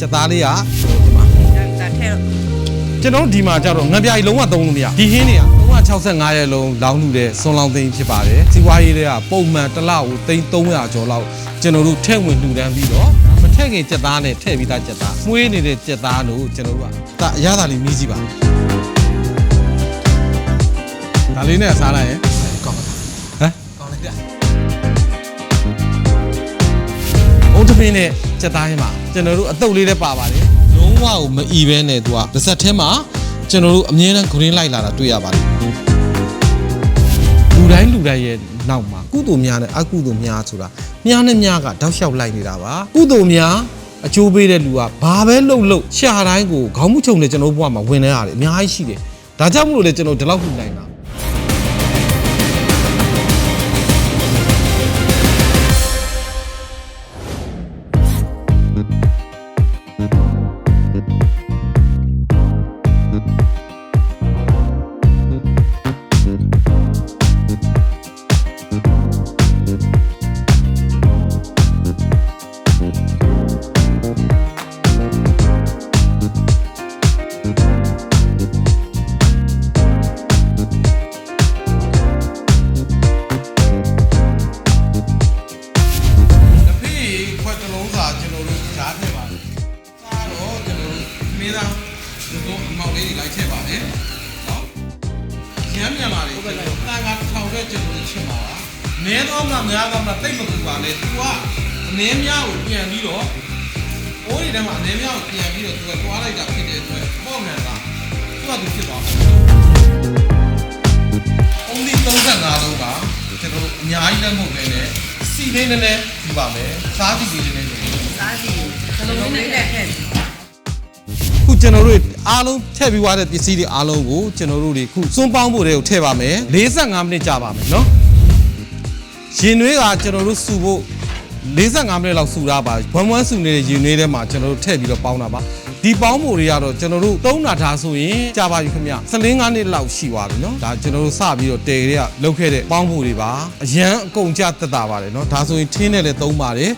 စက်သားလေးကဒီမှာဒါထဲတော့ကျွန်တော်တို့ဒီမှာကြတော့ငပြာကြီးလုံးဝသုံးလို့မရဒီဟင်းတွေက365ရက်လုံးလောင်းလူတဲ့ဆွန်လောင်းသိန်းဖြစ်ပါတယ်စီးပွားရေးတွေကပုံမှန်တစ်လကိုသိန်း300ကျော်လောက်ကျွန်တော်တို့ထည့်ဝင်လှူဒန်းပြီးတော့မထည့်ခင်စက်သားနဲ့ထည့်ပြီးသားစက်သားမှုေးနေတဲ့စက်သားတို့ကျွန်တော်တို့ကဒါအရသာလေးမြည်ကြည့်ပါဒါလေးနဲ့စားလိုက်ရင် ဘုံတပင်းနဲ့စက်သားရင်မှာကျွန်တော်တို့အတုပ်လေးလည်းပါပါတယ်လုံးဝကိုမအီပဲနဲ့သူကတစ်ဆက်ထဲမှာကျွန်တော်တို့အမြဲတမ်း green light လာတာတွေ့ရပါတယ်လူတိုင်းလူတိုင်းရဲ့နောက်မှာကုသိုလ်များနဲ့အကုသိုလ်များဆိုတာမြားနဲ့မြားကတောက်လျှောက်လိုက်နေတာပါကုသိုလ်များအကျိုးပေးတဲ့လူကဘာပဲလှုပ်လှုပ်ရှာတိုင်းကိုခေါင်းမှုချုံနဲ့ကျွန်တော်တို့ဘဝမှာဝင်နေရတယ်အများကြီးရှိတယ်ဒါကြောင့်မလို့လေကျွန်တော်ဒီလောက်လှူနိုင်တာတ လည်းမဟုတ်ပဲနဲ့စီလေးနည်းနည်းပြပါမယ်စားကြည့်လေးနည်းနည်းစားကြည့်ခလုံးလေးနဲ့ထည့်ခုကျွန်တော်တို့အားလုံးထည့်ပြီးွားတဲ့ပစ္စည်းတွေအားလုံးကိုကျွန်တော်တို့တွေခုစွန်းပေါင်းဖို့တွေကိုထည့်ပါမယ်45မိနစ်ကြာပါမယ်နော်ရင်နွေးကကျွန်တော်တို့စုဖို့45မိနစ်လောက်စုတာပါဝမ်ဝမ်စုနေတဲ့ရင်နွေးထဲမှာကျွန်တော်တို့ထည့်ပြီးတော့ပေါင်းတာပါ ဒီပေါင်းဖို့တွေကတော့ကျွန်တော်တို့သုံးတာထားဆိုရင်ကြာပါပြီခင်ဗျ15နှစ်လောက်ရှိသွားပြီเนาะဒါကျွန်တော်တို့စပြီးတော့တဲတွေကလောက်ခဲ့တဲ့ပေါင်းဖို့တွေပါအရန်အကုန်ကြတက်တာပါတယ်เนาะဒါဆိုရင်ထင်းနဲ့လည်းသုံးပါတယ်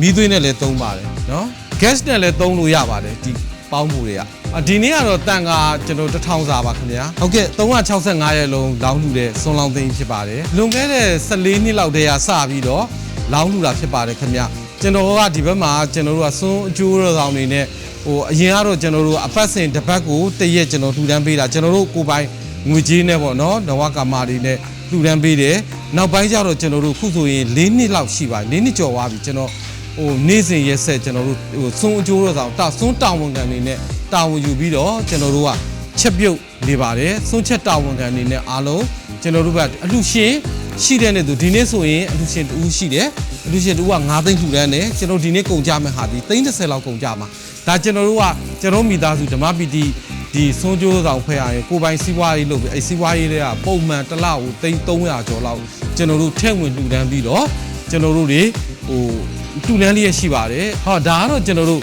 မီးသွေးနဲ့လည်းသုံးပါတယ်เนาะ gas နဲ့လည်းသုံးလို့ရပါတယ်ဒီပေါင်းဖို့တွေကအာဒီနေ့ကတော့တန်ကကျွန်တော်1000စာပါခင်ဗျာဟုတ်ကဲ့365ရက်လုံးလောင်းလူတဲ့ဆွန်လောင်းသိန်းဖြစ်ပါတယ်လွန်ခဲ့တဲ့14နှစ်လောက်တည်းကစပြီးတော့လောင်းလူတာဖြစ်ပါတယ်ခင်ဗျာကျွန်တော်ကဒီဘက်မှာကျွန်တော်တို့ကစွန်းအကျိုးတော်ဆောင်နေနဲ့ ဟိုအရင်ကတော့ကျွန်တော်တို့အပတ်စဉ်တစ်ပတ်ကိုတစ်ရက်ကျွန်တော်ထူတန်းပေးတာကျွန်တော်တို့ကိုယ်ပိုင်ငွေကြေးနဲ့ပေါ့နော်နဝကာမာတွေနဲ့ထူတန်းပေးတယ်နောက်ပိုင်းကျတော့ကျွန်တော်တို့ခုဆိုရင်၄နှစ်လောက်ရှိပါ၄နှစ်ကျော်သွားပြီကျွန်တော်ဟိုနေ့စဉ်ရက်ဆက်ကျွန်တော်တို့ဟိုစွန်းအကျိုးတော့ဆောင်တာစွန်းတာဝန်ခံနေနဲ့တာဝန်ယူပြီးတော့ကျွန်တော်တို့ကချက်ပြုတ်နေပါတယ်စွန်းချက်တာဝန်ခံနေနဲ့အားလုံးကျွန်တော်တို့ကအလှရှင်ရှိတဲ့နဲ့သူဒီနေ့ဆိုရင်အလှရှင်တူရှိတယ်အလှရှင်တူက9သိန်းထူတန်းတယ်ကျွန်တော်ဒီနေ့ကုန်ကြမယ်ဟာဒီ30လောက်ကုန်ကြမှာ ဒါကျွန်တော်တို့ကကျွန်တော်မိသားစုဓမ္မပီတိဒီစွန်းကျိုးဆောင်ဖွဲ့ရရင်ကိုယ်ပိုင်စီးပွားရေးလုပ်ပြီးအဲစီးပွားရေးတွေကပုံမှန်တစ်လကိုသိန်း300ကျော်လောက်ကျွန်တော်တို့ထည့်ဝင်လှူဒန်းပြီးတော့ကျွန်တော်တို့တွေဟိုတူလန်းလေးရရှိပါတယ်ဟောဒါကတော့ကျွန်တော်တို့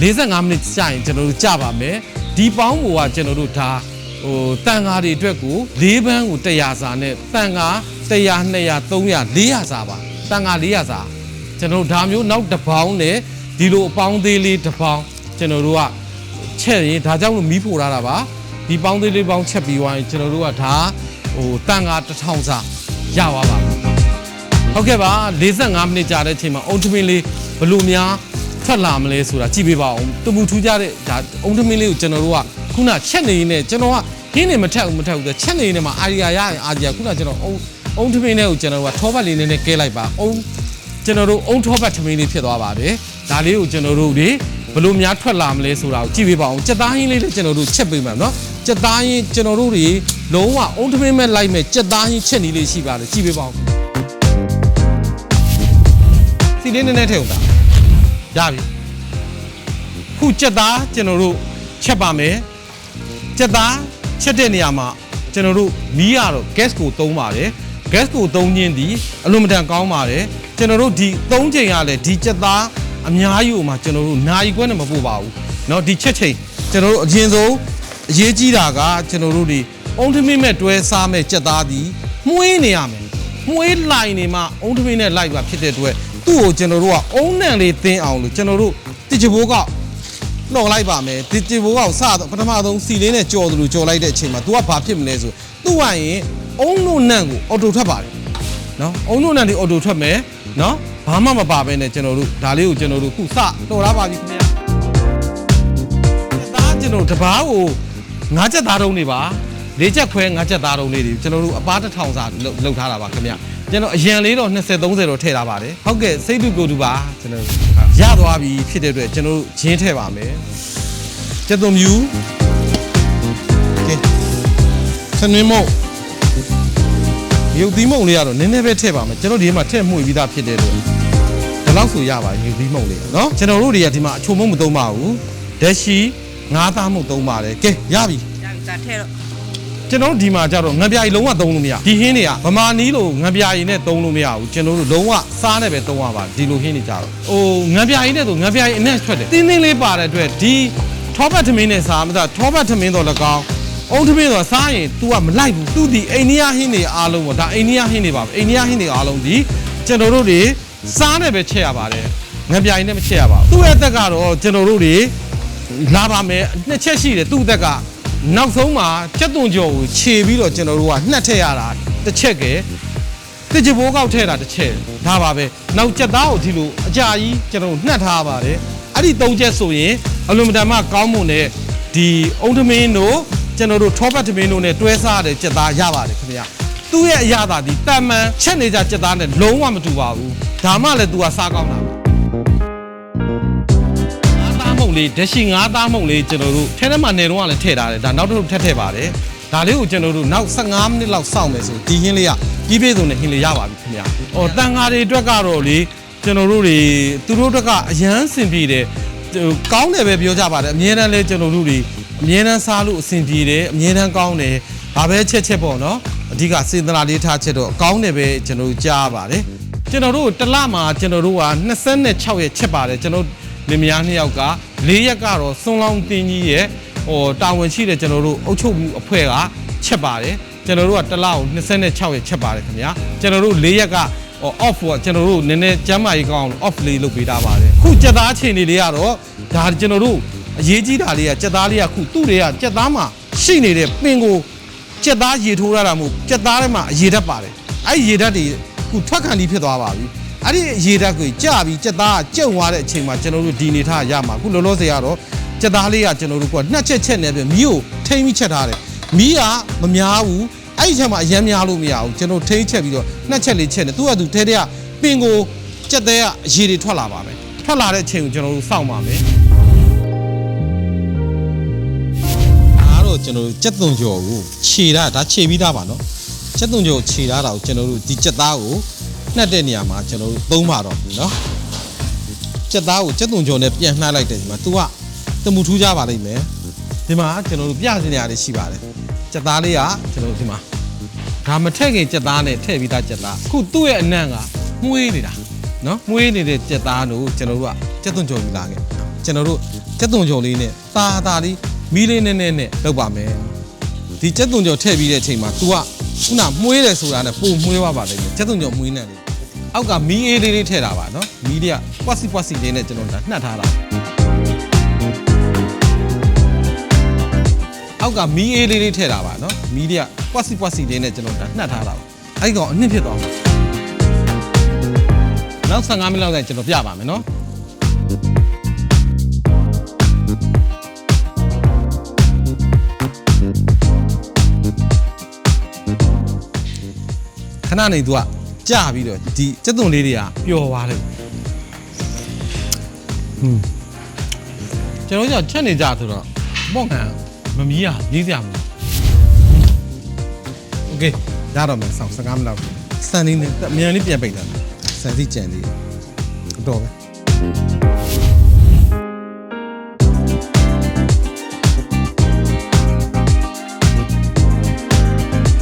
45မိနစ်ကြာရင်ကျွန်တော်တို့ကြာပါမယ်ဒီပေါင်းကိုကကျွန်တော်တို့ဒါဟိုတန်ဃာတွေအတွက်ကို၄ဘန်းကို100စာနဲ့တန်ဃာ100 200 300 400စာပါတန်ဃာ400စာကျွန်တော်တို့ဒါမျိုးနောက်တစ်ပေါင်းနဲ့ဒီလိုအပေါင်းသေးလေးတစ်ပေါင်း ကျွန်တော်တို့ကချက်ရင်ဒါကြောင့်လို့မီးဖိုထားတာပါဒီပေါင်းသေးလေးပေါင်းချက်ပြီးသွားရင်ကျွန်တော်တို့ကဒါဟိုတန်ဃာ1000စာရပါပါမယ်ဟုတ်ကဲ့ပါ45မိနစ်ကြာတဲ့အချိန်မှာအုံထမင်းလေးဘယ်လို့များထွက်လာမလဲဆိုတာကြည့်ပေးပါအောင်တမူထူးကြတဲ့ဒါအုံထမင်းလေးကိုကျွန်တော်တို့ကခုနချက်နေနေကျွန်တော်ကဟင်းနေမထက်ဘူးမထက်ဘူးချက်နေနေမှာအာရီယာရရင်အာရီယာခုနကျွန်တော်အုံအုံထမင်းလေးကိုကျွန်တော်ကထောပတ်လေးနည်းနည်းကဲလိုက်ပါအုံကျွန်တော်တို့အုံထောပတ်ထမင်းလေးဖြစ်သွားပါတယ်ဒါလေးကိုကျွန်တော်တို့တွေ ဘယ်လို့များထွက်လာမလဲဆိုတာကိုကြည့်ပေးပါအောင်စက်သားဟင်းလေးလည်းကျွန်တော်တို့ချက်ပေးမှာနော်စက်သားဟင်းကျွန်တော်တို့တွေလုံးဝအုံထမင်းမဲ့လိုက်မဲ့စက်သားဟင်းချက်နေလေးရှိပါတယ်ကြည့်ပေးပါအောင်စီလေးနည်းနည်းထည့်ဦးတာရပြီခုကြက်သားကျွန်တော်တို့ချက်ပါမယ်ကြက်သားချက်တဲ့နေရာမှာကျွန်တော်တို့မီးရတော့ gas ကိုသုံးပါတယ် gas ကိုသုံးခြင်းဒီအလွန်မတန်ကောင်းပါတယ်ကျွန်တော်တို့ဒီသုံးချိန်ရလဲဒီကြက်သား အများကြီးဟိုမှာကျွန်တော်တို့နာရီခွဲနဲ့မပို့ပါဘူးเนาะဒီချက်ချိန်ကျွန်တော်တို့အရင်ဆုံးအရေးကြီးတာကကျွန်တော်တို့ဒီအုံထမင်းမဲ့တွဲစားမဲ့ကြက်သားဒီမှုေးနေရမယ် မွေးလိုက်နေမှအုံထမင်းနဲ့လိုက်ပါဖြစ်တဲ့အတွက်သူ့ကိုကျွန်တော်တို့ကအုံနံလေးတင်းအောင်လို့ကျွန်တော်တို့တစ်ချဘိုးက နှော်လိုက်ပါမယ်ဒီတီဘိုးကောင်စတော့ပထမဆုံးစီလေးနဲ့ကြော်သလိုကြော်လိုက်တဲ့အချိန်မှာ तू ကဘာဖြစ်မလဲဆိုသူ့ဝိုင်ရင်အုံလို့နန့်ကိုအော်တိုထွက်ပါတယ်နော်အုံလို့နန့်ဒီအော်တိုထွက်မယ်နော် ဘာမှမပါဘဲနဲ့ကျွန်တော်တို့ဒါလေးကိုကျွန်တော်တို့ခုစတော်ရပါပြီခင်ဗျာဒါကျွန်တော်တပားကိုငါးချက်သားတုံးနေပါလေးချက်ခွဲငါးချက်သားတုံးလေးတွေကျွန်တော်တို့အပားတစ်ထောင်စာလောက်လောက်ထားတာပါခင်ဗျာကျွန်တော်အရန်လေးတော့20 30တော့ထည့်ထားပါတယ်ဟုတ်ကဲ့စိတ်တူကိုယ်တူပါကျွန်တော်ရသွားပြီဖြစ်တဲ့အတွက်ကျွန်တော်တို့ဂျင်းထည့်ပါမယ်ကျက်သွန်မြူကဲဆနွေးမုတ်ရုပ်သီးမုံလေးကတော့နည်းနည်းပဲထည့်ပါမယ်ကျွန်တော်ဒီမှာထည့်မှုပြီးသားဖြစ်တဲ့အတွက်ဒီ လောက်ဆိုရပါရုပ်သီးမုံလေးနော်ကျွန်တော်တို့တွေကဒီမှာအချိုမုံမသုံးပါဘူးဒက်ရှိငါးသားမုံသုံးပါတယ်ကဲရပြီရပြီဒါထဲတော့ကျွန်တော်တို့ဒီမှာကြတော့ငံပြာရီလုံးဝသုံးလို့မရဒီဟင်းတွေကဗမာနီးလို့ငံပြာရီနဲ့သုံးလို့မရဘူးကျွန်တော်တို့လုံးဝစားနဲ့ပဲသုံးရပါဒီလိုဟင်းတွေကြတော့ဟိုငံပြာရီနဲ့ဆိုငံပြာရီအနဲ့ထွက်တယ်တင်းတင်းလေးပါတဲ့အတွက်ဒီထောပတ်ထမင်းနဲ့စားမသားထောပတ်ထမင်းတော့လည်းကောင်းအုံးထမင်းတော့စားရင် तू ကမလိုက်ဘူး तू ဒီအိန္ဒိယဟင်းတွေအားလုံးပေါ့ဒါအိန္ဒိယဟင်းတွေပါပဲအိန္ဒိယဟင်းတွေအားလုံးဒီကျွန်တော်တို့တွေ စားနဲ့ပဲချက်ရပါတယ်ငံပြာရီနဲ့မချက်ရပါဘူးသူ့ရဲ့အသက်ကတော့ကျွန်တော်တို့တွေလာပါမယ်နှစ်ချက်ရှိတယ်သူ့အသက်ကနောက်ဆုံးမှာကြက်သွန်ကြော်ကိုခြေပြီးတော့ကျွန်တော်တို့ကနှက်ထည့်ရတာတစ်ချက်ကဲတစ်ချဘိုးကောက်ထည့်တာတစ်ချက်ဒါပါပဲနောက်ကြက်သားကိုဒီလိုအကြာကြီးကျွန်တော်တို့နှက်ထားပါတယ်အဲ့ဒီသုံးချက်ဆိုရင်အလွန်မတန်မှကောင်းမွန်တဲ့ဒီအုံထမင်းတို့ကျွန်တော်တို့ထောပတ်ထမင်းတို့နဲ့တွဲစားတဲ့ကြက်သားရပါတယ်ခင်ဗျာ သူ့ရဲ့အရာသာဒီတန်မှန်ချက်နေကြကြက်သားနဲ့လုံးဝမတူပါဘူးဒါမှလည်း तू ကစားကောင်းတာပဲငါးသားမုံလေးဓရှိငါးသားမုံလေးကျွန်တော်တို့ထဲထဲမှာနေတော့ကလည်းထည့်ထားတယ်ဒါနောက်တစ်ခုထပ်ထည့်ပါတယ်ဒါလေးကိုကျွန်တော်တို့နောက်15မိနစ်လောက်စောင့်မယ်ဆိုဒီဟင်းလေးကပြီးပြည့်စုံတဲ့ဟင်းလေးရပါပြီခင်ဗျာ။အော်တန်ဃာတွေအတွက်ကတော့လေကျွန်တော်တို့တွေသူတို့အတွက်ကအရန်စင်ပြေတယ်ဟိုကောင်းတယ်ပဲပြောကြပါတယ်အမြဲတမ်းလဲကျွန်တော်တို့တွေအမြဲတမ်းစားလို့အဆင်ပြေတယ်အမြဲတမ်းကောင်းတယ်ဘာပဲချက်ချက်ပေါ့နော် အဓိကစေတနာလေးထားချက်တော့ကောင်းတယ်ပဲကျွန်တော်တို့ကြားရပါတယ်ကျွန်တော်တို့တစ်လမှာကျွန်တော်တို့က26ရက်ချက်ပါတယ်ကျွန်တော်လင်မယားနှစ်ယောက်က၄ရက်ကတော့စွန်လောင်းတင်းကြီးရဲ့ဟိုတာဝန်ရှိတဲ့ကျွန်တော်တို့အုပ်ချုပ်မှုအဖွဲ့ကချက်ပါတယ်ကျွန်တော်တို့ကတစ်လောက်26ရက်ချက်ပါတယ်ခင်ဗျာကျွန်တော်တို့၄ရက်ကဟို off ကကျွန်တော်တို့နည်းနည်းကျမ်းမာရေးကောင်းအောင် off လေးလုပ်ပေးထားပါတယ်ခုကြက်သားချိန်တွေလေးကတော့ဒါကျွန်တော်တို့အရေးကြီးတာလေးကကြက်သားလေးကခုသူ့တွေကကြက်သားမှာရှိနေတဲ့ပင်ကို ကြက်သားရေထိုးရတာမို့ကြက်သားထဲမှာအရေဓာတ်ပါတယ်အဲ့ဒီရေဓာတ်တွေခုထွက်ခံပြီးဖြစ်သွားပါပြီအဲ့ဒီရေဓာတ်ကိုကြပြီးကြက်သားကကျုံသွားတဲ့အချိန်မှာကျွန်တော်တို့ဒီနေထားရမှာအခုလောလောဆယ်ကတော့ကြက်သားလေးကကျွန်တော်တို့ကနှစ်ချက်ချက်နေပြီမီးကိုထိမ့်ပြီးချက်ထားတယ်မီးကမများဘူးအဲ့ဒီချက်မှာအရင်များလို့မရဘူးကျွန်တော်ထိမ့်ချက်ပြီးတော့နှစ်ချက်လေးချက်နေသူကသူထဲထဲကပင်ကိုကြက်သေးကအရေတွေထွက်လာပါမယ်ထွက်လာတဲ့အချိန်ကိုကျွန်တော်တို့စောင့်ပါမယ် ကျွန်တော်တို့ကြက်သွန်ကြော်ကိုခြေထားဒါခြေပြီးသားပါနော်ကြက်သွန်ကြော်ခြေထားတာကိုကျွန်တော်တို့ဒီကြက်သားကိုနှက်တဲ့နေရာမှာကျွန်တော်တို့သုံးပါတော့ဘူးနော်ကြက်သားကိုကြက်သွန်ကြော်နဲ့ပြန်နှိုက်လိုက်တယ်ဒီမှာ तू ကတမှုထူးကြပါလိမ့်မယ်ဒီမှာကျွန်တော်တို့ပြစင်နေရာတွေရှိပါတယ်ကြက်သားလေးကကျွန်တော်တို့ဒီမှာဒါမထက်ခင်ကြက်သားနဲ့ထည့်ပြီးသားကြက်သားအခုသူ့ရဲ့အနံ့ကမှုေးနေတာနော်မှုေးနေတဲ့ကြက်သားတို့ကျွန်တော်တို့ကကြက်သွန်ကြော်ယူလာခဲ့ကျွန်တော်တို့ကြက်သွန်ကြော်လေးနဲ့သာသာလေး မီးလေးနဲ့နဲ့နဲ့လုပ်ပါမယ်ဒီကြက်သွန်ကြော်ထည့်ပြီးတဲ့အချိန်မှာ तू ကခုနမှုေးတယ်ဆိုတာနဲ့ပုံမှုေးပါပါလိမ့်မယ်ကြက်သွန်ကြော်မှုေးနေတယ်အောက်ကမီးအေးလေးလေးထည့်တာပါနော်မီးတွေကပွက်စီပွက်စီလေးနဲ့ကျွန်တော်ဒါနှက်ထားတာအောက်ကမီးအေးလေးလေးထည့်တာပါနော်မီးတွေကပွက်စီပွက်စီလေးနဲ့ကျွန်တော်ဒါနှက်ထားတာပါအဲ့ဒီကောင်အနှစ်ဖြစ်သွားမှာနောက်15မိနစ်လောက်ကျရင်ကျွန်တော်ပြပါမယ်နော် ဏနေသူကကြာပြီးတော့ဒီစက်သွန်လေးတွေကပျော်သွားတယ်ဟွန်းကျွန်တော်ကြောင့်ချက်နေကြဆိုတော့ပေါ့ခံမမီးရရေးစရာမလိုโอเคရတော့မယ်ဆောင်း15မိနစ်လောက်စံနေနဲ့အမြန်လေးပြန်ပိတ်တာစံစီကြံလေးတော့ပဲ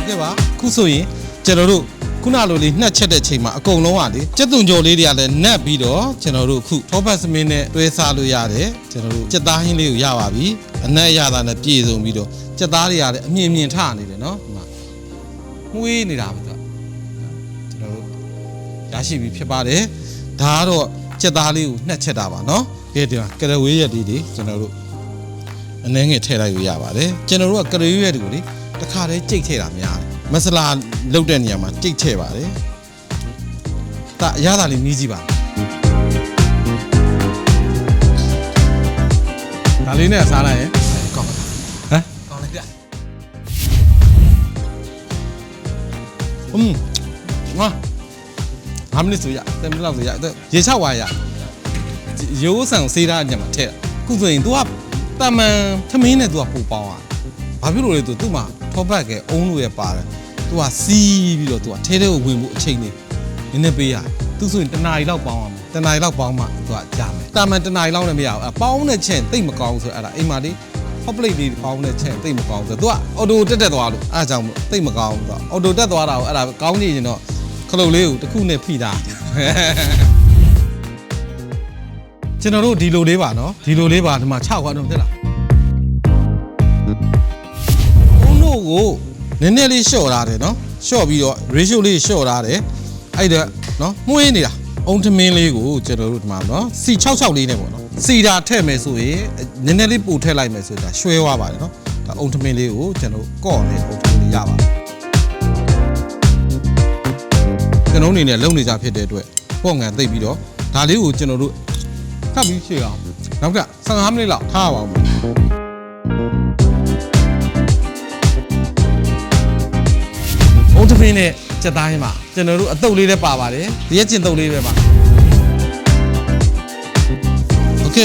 ကဲပါခုဆိုရင်ကျွန်တော်တို့ ခုနလိုလေးနှက်ချက်တဲ့ချိန်မှာအကုန်လုံးကလေကြက်သွန်ကြော်လေးတွေကလည်းနှက်ပြီးတော့ကျွန်တော်တို့ခုထောပတ်စမင်းနဲ့တွဲစားလို့ရတယ်ကျွန်တော်တို့ကြက်သားဟင်းလေးကိုရပါပြီအနက်ရတာနဲ့ပြည့်စုံပြီးတော့ကြက်သားတွေကလည်းအမြင်မြင်ထနေတယ်နော်ဒီမှာမှုေးနေတာပဲသူကကျွန်တော်တို့ရရှိပြီဖြစ်ပါတယ်ဒါကတော့ကြက်သားလေးကိုနှက်ချက်တာပါနော်ကဲဒီမှာကရဝေးရက်ဒီဒီကျွန်တော်တို့အနှဲငယ်ထည့်လိုက်လို့ရပါတယ်ကျွန်တော်တို့ကကရဝေးရက်ဒီကိုလေတစ်ခါတည်းကြိတ်ထည့်တာများတယ် မဆလာလုတ်တဲ့နေရာမှာကြိတ်ထည့်ပါတယ်ဒါအရသာလေးမြည်ကြည့်ပါဒါလေးနဲ့စားလိုက်ရင်ကောင်းပါဟမ် ကောင်းလိုက်ပြ อืมငါ5မိနစ်ဆိုရ10မိနစ်လောက်ဆိုရရေချဝါရရိုးဆန်စေးတာညမှာထည့်ခုဆိုရင် तू ကတမန်သမင်းနဲ့ तू ကပူပေါင်းอ่ะဘာဖြစ်လို့လဲ तू သူ့မှာ ခေါ်ဘက်ကအုံးလို့ရပါတယ်သူကစီးပြီးတော့သူကထဲထဲကိုဝင်ဖို့အချိန်လေးနည်းနည်းပေးရသူဆိုရင်တနာရီလောက်ပေါင်းအောင်တနာရီလောက်ပေါင်းမှသူကကြာမယ်တာမန်တနာရီလောက်နဲ့မရဘူးအပေါင်းတဲ့ချက်တိတ်မကောင်းဆိုအဲ့ဒါအိမ်မာလေး hot plate လေးပေါင်းတဲ့ချက်တိတ်မကောင်းဆိုသူကအော်တိုတက်တက်သွားလို့အားကြောင့်တိတ်မကောင်းသူကအော်တိုတက်သွားတာကိုအဲ့ဒါကောင်းနေရင်တော့ခလုတ်လေးကိုတစ်ခုနဲ့ဖိတာကျွန်တော်တို့ဒီလိုလေးပါနော်ဒီလိုလေးပါဒီမှာ6ခွာတော့ဖြစ်လား ဘုံတို့ကိုနည်းနည်းလေးလျှော့ထားတယ်နော်လျှော့ပြီးတော့ ratio လေးလျှော့ထားတယ်အဲ့ဒါနော်မှုရင်းနေတာအုံထမင်းလေးကိုကျွန်တော်တို့ဒီမှာနော် C66 လေးနဲ့ပေါ့နော်စီတာထည့်မယ်ဆိုရင်နည်းနည်းလေးပို့ထည့်လိုက်မယ်ဆိုတော့ရွှဲသွားပါတယ်နော်ဒါအုံထမင်းလေးကိုကျွန်တော်ကော့နေအုံထမင်းလေးရပါတယ်ကျွန်တော်အနေနဲ့လုံနေကြဖြစ်တဲ့အတွက်ပေါ့ငံသိပ်ပြီးတော့ဒါလေးကိုကျွန်တော်တို့ကပ်ပြီးရှေ့အောင်နောက်က15မိနစ်လောက်ထားပါဦး ဘုံတပင်းနဲ့စက်သားရင်မှာကျွန်တော်တို့အတုပ်လေးလည်းပါပါတယ်ဒီရက်ကျင်တုပ်လေးပဲပါโอเค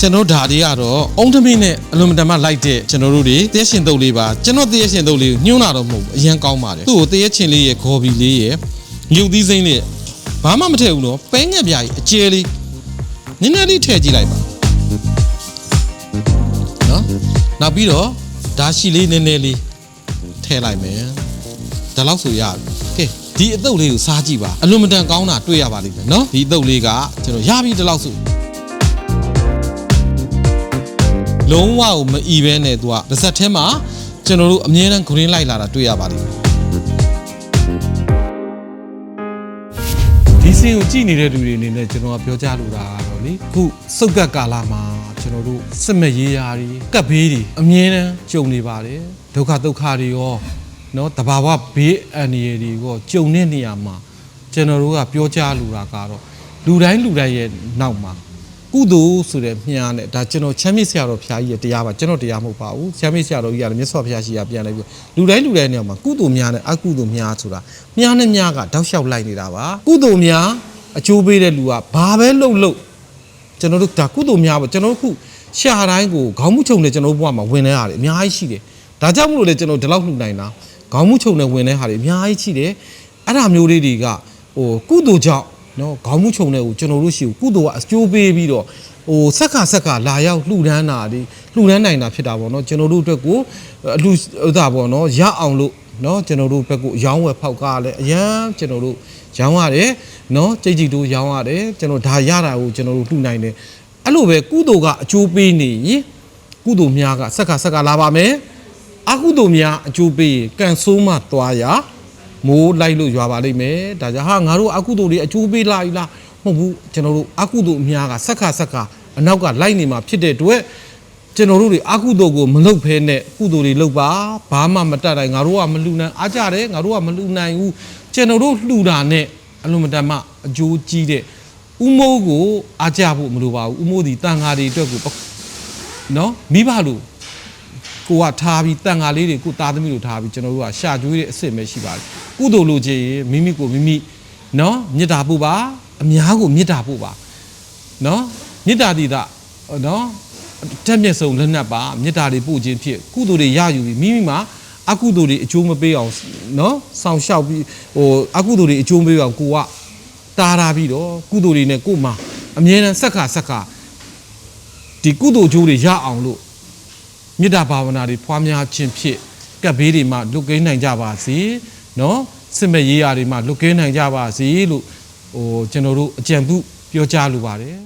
ကျွန်တော်ဓာတွေကတော့အုံတမင်းနဲ့အလွန်မတန်မှလိုက်တဲ့ကျွန်တော်တို့တွေတရက်ရှင်တုပ်လေးပါကျွန်တော်တရက်ရှင်တုပ်လေးကိုညှိုးတာတော့မဟုတ်ဘူးအရင်ကောင်းပါတယ်သူ့ကိုတရက်ချင်းလေးရဲ့ဂေါ်ဘီလေးရဲ့မြုပ်သီးစိမ့်လေးဘာမှမထည့်ဘူးနော်ပဲငက်ပြားကြီးအကျဲလေး နည်းနည်းလေးထည့်ကြည့်လိုက်ပါနော်နောက်ပြီးတော့ဓာရှိလေးနည်းနည်းလေးထည့်လိုက်မယ် ဒါလောက်ဆိုရပြီကဲဒီအတုပ်လေးကိုစားကြည့်ပါအလွန်မတန်ကောင်းတာတွေ့ရပါလိမ့်မယ်နော်ဒီအတုပ်လေးကကျွန်တော်ရပြီဒီလောက်ဆိုလုံးဝကိုမအီပဲနဲ့သူကပါဇက်ထဲမှာကျွန်တော်တို့အမြဲတမ်းဂရင်းလိုက်လာတာတွေ့ရပါလိမ့်မယ်ဒီစင်ကိုကြည့်နေတဲ့လူတွေအနေနဲ့ကျွန်တော်ကပြောကြားလိုတာကတော့လေခုစုတ်ကတ်ကာလမှာကျွန်တော်တို့စစ်မဲ့ရေးရာတွေကပ်ဘေးတွေအမြဲတမ်းကြုံနေပါတယ်ဒုက္ခဒုက္ခတွေရော နော်တဘာဝဘေးအန္တရာယ်တွေကိုကြုံတဲ့နေရာမှာကျွန်တော်တို့ကပြောကြားလူတာကတော့လူတိုင်းလူတိုင်းရဲ့နောက်မှာကုသိုလ်ဆိုတဲ့မြားနဲ့ဒါကျွန်တော်ချမ်းမြေ့ဆရာတော်ဘုရားကြီးရဲ့တရားပါကျွန်တော်တရားမဟုတ်ပါဘူးချမ်းမြေ့ဆရာတော်ကြီးကလည်းမြတ်စွာဘုရားရှိခိုးပြန်လိုက်ပြီးလူတိုင်းလူတိုင်းနေရာမှာကုသိုလ်မြားနဲ့အကုသိုလ်မြားဆိုတာမြားနဲ့မြားကတောက်လျှောက်လိုက်နေတာပါကုသိုလ်မြားအကျိုးပေးတဲ့လူကဘာပဲလှုပ်လှုပ်ကျွန်တော်တို့ဒါကုသိုလ်များပေါ့ကျွန်တော်တို့ခုရှာတိုင်းကိုခေါင်းမှုချုံနဲ့ကျွန်တော်တို့ဘဝမှာဝင်နေရတယ်အများကြီးရှိတယ်ဒါကြောင့်မလို့လေကျွန်တော်ဒီလောက်လှူနိုင်တာ ခေါင်းမှုချုံနဲ့ဝင်နေဟာတွေအများကြီးရှိတယ်အဲ့ဒါမျိုးလေးတွေကဟိုကုသိုလ်ကြောင့်နော်ခေါင်းမှုချုံတဲ့ကိုကျွန်တော်တို့ရှိကိုကုသိုလ်ကအကျိုးပေးပြီးတော့ဟိုဆက်ခါဆက်ခါလာရောက်လှူဒန်းတာဒီလှူဒန်းနိုင်တာဖြစ်တာပေါ့နော်ကျွန်တော်တို့အတွက်ကိုအလှဥဒါပေါ့နော်ရအောင်လို့နော်ကျွန်တော်တို့ဘက်ကိုရောင်းဝယ်ဖောက်ကားလဲအရန်ကျွန်တော်တို့ရောင်းရတယ်နော်ကြိတ်ကြိတ်တို့ရောင်းရတယ်ကျွန်တော်ဒါရတာကိုကျွန်တော်တို့လှူနိုင်တယ်အဲ့လိုပဲကုသိုလ်ကအကျိုးပေးနေရင်ကုသိုလ်များကဆက်ခါဆက်ခါလာပါမယ် အကုသိုလ်များအကျိုးပေးရင်ကန်ဆိုးမှသွားရမိုးလိုက်လို့ရွာပါလိမ့်မယ်ဒါကြောင့်ဟာငါတို့အကုသိုလ်တွေအကျိုးပေးလာပြီလားမဟုတ်ဘူးကျွန်တော်တို့အကုသိုလ်များကဆက်ခါဆက်ခါအနောက်ကလိုက်နေမှာဖြစ်တဲ့အတွက်ကျွန်တော်တို့တွေအကုသိုလ်ကိုမလုပ်ဖဲနဲ့ကုသိုလ်တွေလုပ်ပါဘာမှမတတ်တိုင်းငါတို့ကမလူနိုင်အားကြတယ်ငါတို့ကမလူနိုင်ဘူးကျွန်တော်တို့လှူတာနဲ့အလုံးမတန်မှအကျိုးကြီးတဲ့ဥမိုးကိုအားကြဖို့မလိုပါဘူးဥမိုးဒီတန်ဃာတွေအတွက်ကိုပနော်မိဘလို့ ကိုကထားပြီးတန်ဃာလေးတွေကိုသားသမီးတို့ထားပြီးကျွန်တော်တို့ကရှာကျွေးတဲ့အစ်စ်ပဲရှိပါတယ်ကုသိုလ်လိုချင်ရင်မိမိကိုမိမိနော်မေတ္တာပို့ပါအများကိုမေတ္တာပို့ပါနော်မေတ္တာတိတာနော်တက်မျက်စုံလက်နက်ပါမေတ္တာတွေပို့ခြင်းဖြစ်ကုသိုလ်တွေရယူပြီးမိမိမှာအကုသိုလ်တွေအကျိုးမပေးအောင်နော်ဆောင်ရှောက်ပြီးဟိုအကုသိုလ်တွေအကျိုးမပေးအောင်ကိုကတားထားပြီးတော့ကုသိုလ်တွေနဲ့ကို့မှာအမြဲတမ်းဆက်ခါဆက်ခါဒီကုသိုလ်ကျိုးတွေရအောင်လို့ မေတ္တာဘာဝနာတွေဖွားများခြင်းဖြင့်ကပ်ဘေးတွေမှာလွတ်ကင်းနိုင်ကြပါစေနော်စစ်မဲ့ရေးရာတွေမှာလွတ်ကင်းနိုင်ကြပါစေလို့ဟိုကျွန်တော်တို့အကြံပြုပြောကြားလိုပါတယ်